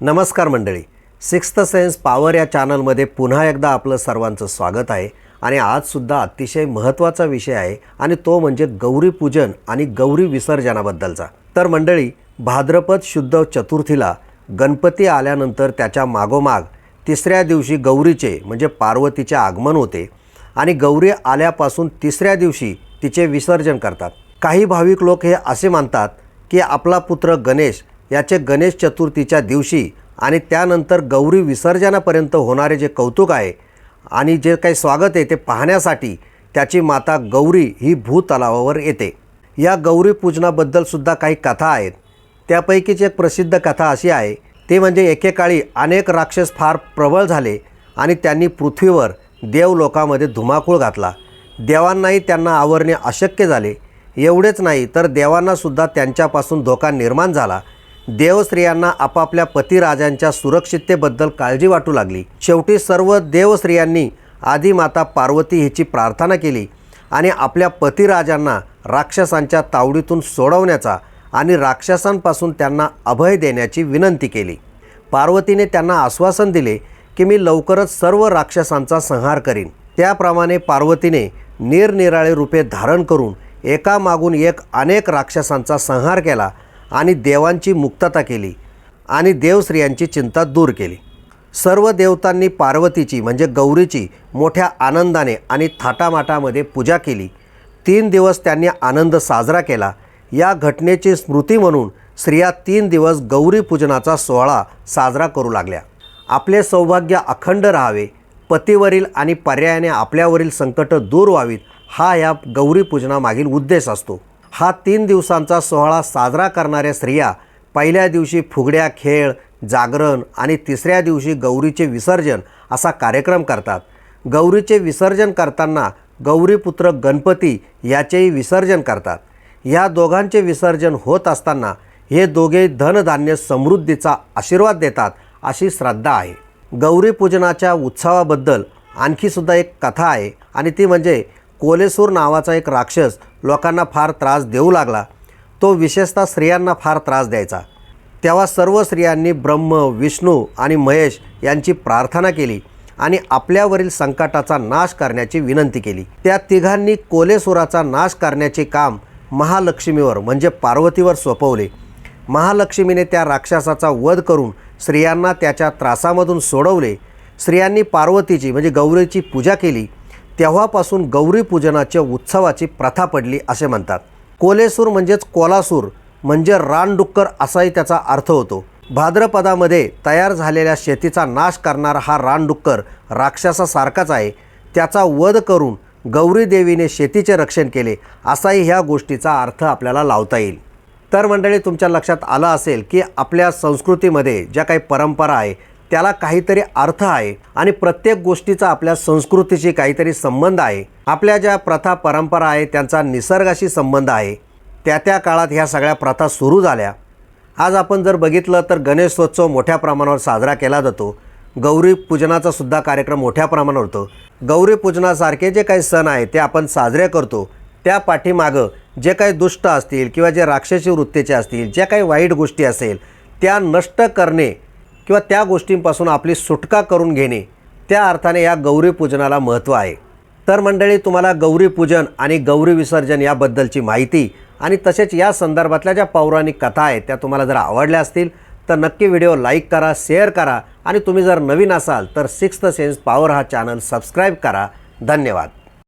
नमस्कार मंडळी. Sixth sense power या चॅनलमध्ये पुन्हा एकदा आपलं सर्वांचं स्वागत आहे आणि आजसुद्धा अतिशय महत्त्वाचा विषय आहे आणि तो म्हणजे गौरी पूजन आणि गौरी विसर्जनाबद्दलचा. तर मंडळी भाद्रपद शुद्ध चतुर्थीला गणपती आल्यानंतर त्याच्या मागोमाग तिसऱ्या दिवशी गौरीचे म्हणजे पार्वतीचे आगमन होते आणि गौरी आल्यापासून तिसऱ्या दिवशी तिचे विसर्जन करतात. काही भाविक लोक हे असे मानतात की आपला पुत्र गणेश याचे गणेश चतुर्थीच्या दिवशी आणि त्यानंतर गौरी विसर्जनापर्यंत होणारे जे कौतुक आहे आणि जे काही स्वागत आहे ते पाहण्यासाठी त्याची माता गौरी ही भूतलावावर येते. या गौरी पूजनाबद्दलसुद्धा काही कथा आहेत. त्यापैकीच एक प्रसिद्ध कथा अशी आहे. ते म्हणजे एकेकाळी अनेक राक्षस फार प्रबळ झाले आणि त्यांनी पृथ्वीवर देवलोकामध्ये धुमाकूळ घातला. देवांनाही त्यांना आवरणे अशक्य झाले. एवढेच नाही तर देवांनासुद्धा त्यांच्यापासून धोका निर्माण झाला. देवस्त्रियांना आपापल्या पतिराजांच्या सुरक्षिततेबद्दल काळजी वाटू लागली. शेवटी सर्व देवस्त्रियांनी आधी माता पार्वती हिची प्रार्थना केली आणि आपल्या पतिराजांना राक्षसांच्या तावडीतून सोडवण्याचा आणि राक्षसांपासून त्यांना अभय देण्याची विनंती केली. पार्वतीने त्यांना आश्वासन दिले की मी लवकरच सर्व राक्षसांचा संहार करीन. त्याप्रमाणे पार्वतीने निरनिराळे रूपे धारण करून एकामागून एक अनेक राक्षसांचा संहार केला आणि देवांची मुक्तता केली आणि देवस्त्रियांची चिंता दूर केली. सर्व देवतांनी पार्वतीची म्हणजे गौरीची मोठ्या आनंदाने आणि थाटामाटामध्ये पूजा केली. तीन दिवस त्यांनी आनंद साजरा केला. या घटनेची स्मृती म्हणून स्त्रिया तीन दिवस गौरी पूजनाचा सोहळा साजरा करू लागल्या. आपले सौभाग्य अखंड राहावे. पतीवरील आणि पर्यायाने आपल्यावरील संकट दूर व्हावीत. हा या गौरी पूजनामागील उद्देश असतो. हा तीन दिवसांचा सोहळा साजरा करणाऱ्या स्त्रिया पहिल्या दिवशी फुगड्या खेळ जागरण आणि तिसऱ्या दिवशी गौरीचे विसर्जन असा कार्यक्रम करतात. गौरीचे विसर्जन करताना गौरीपुत्र गणपती याचेही विसर्जन करतात. या दोघांचे विसर्जन होत असताना हे दोघे धनधान्य समृद्धीचा आशीर्वाद देतात अशी श्रद्धा आहे. गौरी पूजनाच्या उत्सवाबद्दल आणखीसुद्धा एक कथा आहे आणि ती म्हणजे कोलेसूर नावाचा एक राक्षस लोकांना फार त्रास देऊ लागला तो विशेषतः स्त्रियांना फार त्रास द्यायचा. तेव्हा सर्व स्त्रियांनी ब्रह्म विष्णू आणि महेश यांची प्रार्थना केली आणि आपल्यावरील संकटाचा नाश करण्याची विनंती केली. त्या तिघांनी कोलेसुराचा नाश करण्याचे काम महालक्ष्मीवर म्हणजे पार्वतीवर सोपवले. महालक्ष्मीने त्या राक्षसाचा वध करून स्त्रियांना त्याच्या त्रासामधून सोडवले. स्त्रियांनी पार्वतीची म्हणजे गौरीची पूजा केली. तेव्हापासून गौरी पूजनाच्या उत्सवाची प्रथा पडली असे म्हणतात. कोलेसूर म्हणजेच कोलासूर म्हणजे रानडुक्कर असाही त्याचा अर्थ होतो. भाद्रपदामध्ये तयार झालेल्या शेतीचा नाश करणारा हा रानडुक्कर राक्षसासारखाच आहे. त्याचा वध करून गौरी देवीने शेतीचे रक्षण केले असाही ह्या गोष्टीचा अर्थ आपल्याला लावता येईल. तर मंडळी तुमच्या लक्षात आलं असेल की आपल्या संस्कृतीमध्ये ज्या काही परंपरा आहे त्याला काहीतरी अर्थ आहे आणि प्रत्येक गोष्टीचा आपल्या संस्कृतीशी काहीतरी संबंध आहे. आपल्या ज्या प्रथा परंपरा आहे त्यांचा निसर्गाशी संबंध आहे. त्या त्या काळात ह्या सगळ्या प्रथा सुरू झाल्या. आज आपण जर बघितलं तर गणेशोत्सव मोठ्या प्रमाणावर साजरा केला जातो. गौरी पूजनाचा सुद्धा कार्यक्रम मोठ्या प्रमाणावर होतो. गौरी पूजनासारखे जे काही सण आहे ते आपण साजरे करतो. त्या पाठीमागं जे काही दुष्ट असतील किंवा जे राक्षसी वृत्तीचे असतील ज्या काही वाईट गोष्टी असेल त्या नष्ट करणे किंवा त्या गोष्टींपासून आपली सुटका करून घेणे त्या अर्थाने या गौरीपूजनाला महत्त्व आहे. तर मंडळी तुम्हाला गौरीपूजन आणि गौरी विसर्जन याबद्दलची माहिती आणि तसेच या संदर्भातल्या ज्या पौराणिक कथा आहेत त्या तुम्हाला जर आवडल्या असतील तर नक्की व्हिडिओ लाईक करा शेअर करा आणि तुम्ही जर नवीन असाल तर सिक्स्थ सेन्स पॉवर हा चॅनल सबस्क्राईब करा. धन्यवाद.